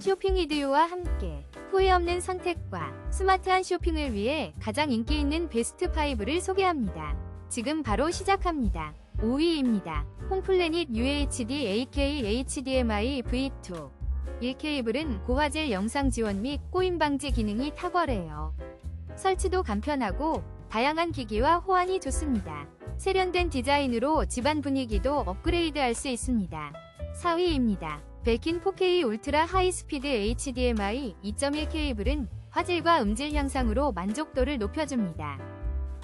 쇼핑 이디오와 함께 후회 없는 선택과 스마트한 쇼핑을 위해 가장 인기 있는 베스트 5를 소개합니다. 지금 바로 시작합니다. 5위입니다. 홈플래닛 UHD AK HDMI V2 1 케이블은 고화질 영상 지원 및 꼬임 방지 기능이 탁월해요. 설치도 간편하고 다양한 기기와 호환이 좋습니다. 세련된 디자인으로 집안 분위기도 업그레이드할 수 있습니다. 4위입니다. 벨킨 4K 울트라 하이스피드 HDMI 2.1 케이블은 화질과 음질 향상으로 만족도를 높여줍니다.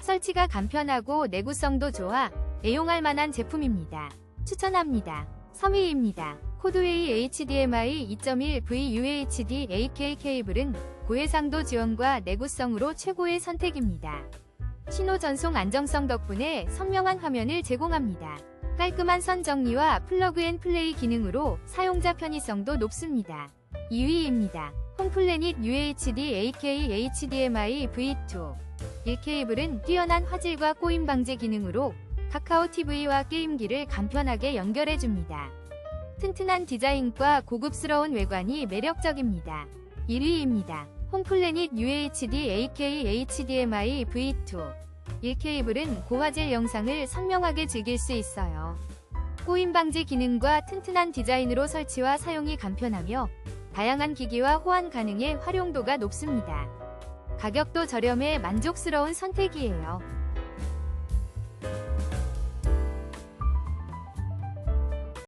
설치가 간편하고 내구성도 좋아 애용할 만한 제품입니다. 추천합니다. 3위입니다. 코드웨이 HDMI 2.1 VUHD AK 케이블은 고해상도 지원과 내구성으로 최고의 선택입니다. 신호 전송 안정성 덕분에 선명한 화면을 제공합니다. 깔끔한 선 정리와 플러그 앤 플레이 기능으로 사용자 편의성도 높습니다. 2위입니다. 홈플래닛 UHD AK HDMI V2 1케이블은 뛰어난 화질과 꼬임 방지 기능으로 카카오 TV와 게임기를 간편하게 연결해줍니다. 튼튼한 디자인과 고급스러운 외관이 매력적입니다. 1위입니다. 홈플래닛 UHD AK HDMI V2 1 케이블은 고화질 영상을 선명하게 즐길 수 있어요. 꼬임 방지 기능과 튼튼한 디자인으로 설치와 사용이 간편하며 다양한 기기와 호환 가능해 활용도가 높습니다. 가격도 저렴해 만족스러운 선택이에요.